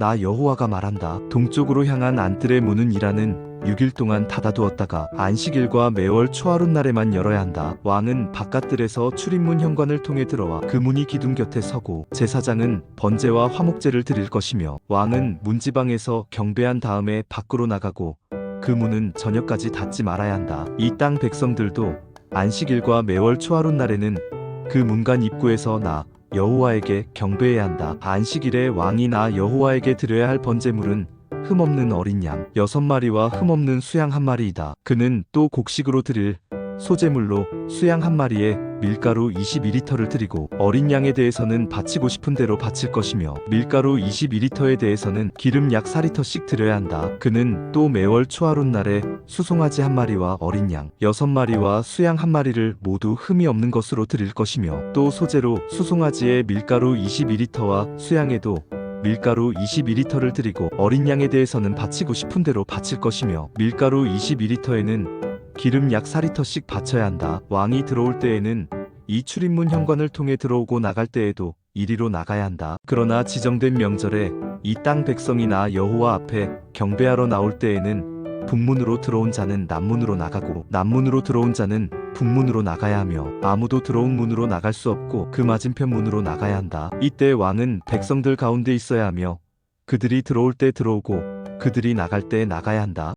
나 여호와가 말한다. 동쪽으로 향한 안뜰의 문은 이라는 6일 동안 닫아두었다가 안식일과 매월 초하룻 날에만 열어야 한다. 왕은 바깥들에서 출입문 현관을 통해 들어와 그 문이 기둥 곁에 서고 제사장은 번제와 화목제를 드릴 것이며 왕은 문지방에서 경배한 다음에 밖으로 나가고 그 문은 저녁까지 닫지 말아야 한다. 이 땅 백성들도 안식일과 매월 초하룻 날에는 그 문간 입구에서 나 여호와에게 경배해야 한다. 안식일에 왕이 나 여호와에게 드려야 할 번제물은 흠없는 어린 양 여섯 마리와 흠없는 수양 한 마리이다. 그는 또 곡식으로 드릴 소제물로 수양 한 마리에 밀가루 22리터를 드리고 어린 양에 대해서는 바치고 싶은 대로 바칠 것이며 밀가루 22리터에 대해서는 기름 약 4리터씩 드려야 한다. 그는 또 매월 초하룻 날에 수송아지 한 마리와 어린 양 여섯 마리와 수양 한 마리를 모두 흠이 없는 것으로 드릴 것이며 또 소재로 수송아지의 밀가루 22리터와 수양에도 밀가루 22리터를 드리고 어린 양에 대해서는 바치고 싶은 대로 바칠 것이며 밀가루 22리터에는 기름 약 4리터씩 바쳐야 한다. 왕이 들어올 때에는 이 출입문 현관을 통해 들어오고 나갈 때에도 이리로 나가야 한다. 그러나 지정된 명절에 이 땅 백성이 나 여호와 앞에 경배하러 나올 때에는 북문으로 들어온 자는 남문으로 나가고 남문으로 들어온 자는 북문으로 나가야 하며 아무도 들어온 문으로 나갈 수 없고 그 맞은편 문으로 나가야 한다. 이때 왕은 백성들 가운데 있어야 하며 그들이 들어올 때 들어오고 그들이 나갈 때 나가야 한다.